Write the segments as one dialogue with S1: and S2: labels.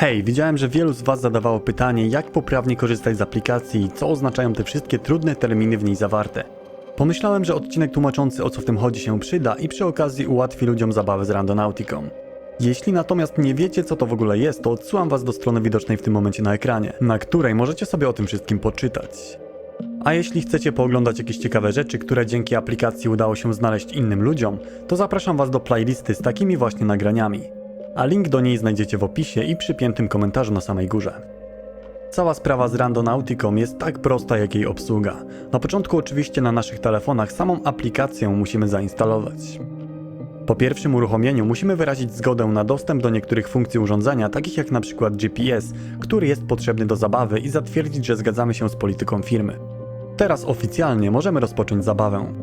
S1: Hej, widziałem, że wielu z Was zadawało pytanie, jak poprawnie korzystać z aplikacji i co oznaczają te wszystkie trudne terminy w niej zawarte. Pomyślałem, że odcinek tłumaczący o co w tym chodzi się przyda i przy okazji ułatwi ludziom zabawę z Randonauticą. Jeśli natomiast nie wiecie co to w ogóle jest, to odsyłam Was do strony widocznej w tym momencie na ekranie, na której możecie sobie o tym wszystkim poczytać. A jeśli chcecie pooglądać jakieś ciekawe rzeczy, które dzięki aplikacji udało się znaleźć innym ludziom, to zapraszam Was do playlisty z takimi właśnie nagraniami. A link do niej znajdziecie w opisie i przypiętym komentarzu na samej górze. Cała sprawa z Randonauticą jest tak prosta jak jej obsługa. Na początku oczywiście na naszych telefonach samą aplikację musimy zainstalować. Po pierwszym uruchomieniu musimy wyrazić zgodę na dostęp do niektórych funkcji urządzenia, takich jak przykład GPS, który jest potrzebny do zabawy i zatwierdzić, że zgadzamy się z polityką firmy. Teraz oficjalnie możemy rozpocząć zabawę.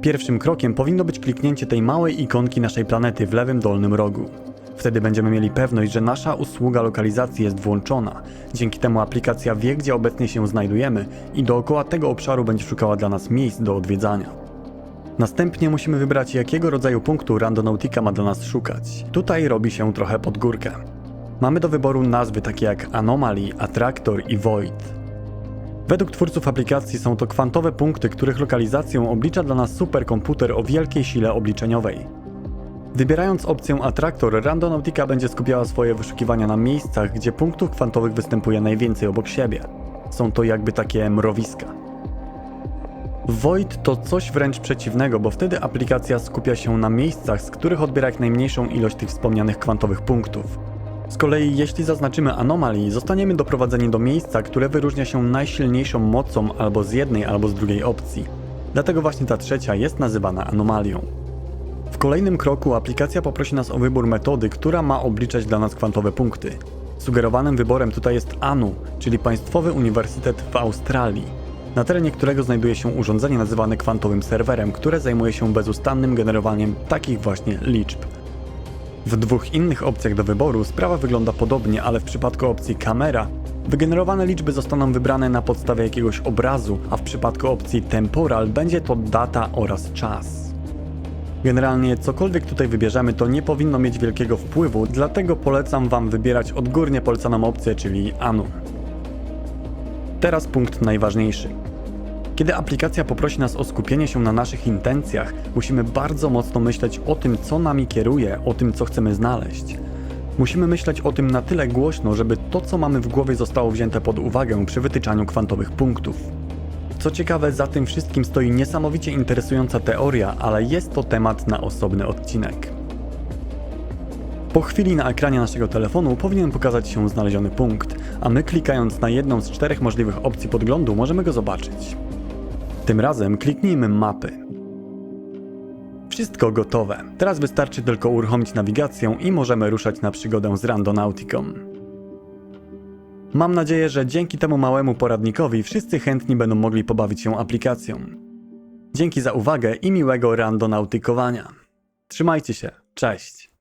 S1: Pierwszym krokiem powinno być kliknięcie tej małej ikonki naszej planety w lewym dolnym rogu. Wtedy będziemy mieli pewność, że nasza usługa lokalizacji jest włączona. Dzięki temu aplikacja wie, gdzie obecnie się znajdujemy i dookoła tego obszaru będzie szukała dla nas miejsc do odwiedzania. Następnie musimy wybrać, jakiego rodzaju punktu Randonautica ma dla nas szukać. Tutaj robi się trochę pod górkę. Mamy do wyboru nazwy takie jak Anomaly, Attractor i Void. Według twórców aplikacji są to kwantowe punkty, których lokalizację oblicza dla nas superkomputer o wielkiej sile obliczeniowej. Wybierając opcję Attractor, Randonautica będzie skupiała swoje wyszukiwania na miejscach, gdzie punktów kwantowych występuje najwięcej obok siebie. Są to jakby takie mrowiska. Void to coś wręcz przeciwnego, bo wtedy aplikacja skupia się na miejscach, z których odbiera jak najmniejszą ilość tych wspomnianych kwantowych punktów. Z kolei jeśli zaznaczymy anomalii, zostaniemy doprowadzeni do miejsca, które wyróżnia się najsilniejszą mocą albo z jednej, albo z drugiej opcji. Dlatego właśnie ta trzecia jest nazywana anomalią. W kolejnym kroku aplikacja poprosi nas o wybór metody, która ma obliczać dla nas kwantowe punkty. Sugerowanym wyborem tutaj jest ANU, czyli Państwowy Uniwersytet w Australii, na terenie którego znajduje się urządzenie nazywane kwantowym serwerem, które zajmuje się bezustannym generowaniem takich właśnie liczb. W dwóch innych opcjach do wyboru sprawa wygląda podobnie, ale w przypadku opcji kamera wygenerowane liczby zostaną wybrane na podstawie jakiegoś obrazu, a w przypadku opcji temporal będzie to data oraz czas. Generalnie cokolwiek tutaj wybierzemy, to nie powinno mieć wielkiego wpływu, dlatego polecam Wam wybierać odgórnie polecaną opcję, czyli ANU. Teraz punkt najważniejszy. Kiedy aplikacja poprosi nas o skupienie się na naszych intencjach, musimy bardzo mocno myśleć o tym, co nami kieruje, o tym, co chcemy znaleźć. Musimy myśleć o tym na tyle głośno, żeby to, co mamy w głowie, zostało wzięte pod uwagę przy wytyczaniu kwantowych punktów. Co ciekawe, za tym wszystkim stoi niesamowicie interesująca teoria, ale jest to temat na osobny odcinek. Po chwili na ekranie naszego telefonu powinien pokazać się znaleziony punkt, a my klikając na jedną z czterech możliwych opcji podglądu możemy go zobaczyć. Tym razem kliknijmy mapy. Wszystko gotowe. Teraz wystarczy tylko uruchomić nawigację i możemy ruszać na przygodę z Randonauticą. Mam nadzieję, że dzięki temu małemu poradnikowi wszyscy chętni będą mogli pobawić się aplikacją. Dzięki za uwagę i miłego randonautykowania. Trzymajcie się, cześć!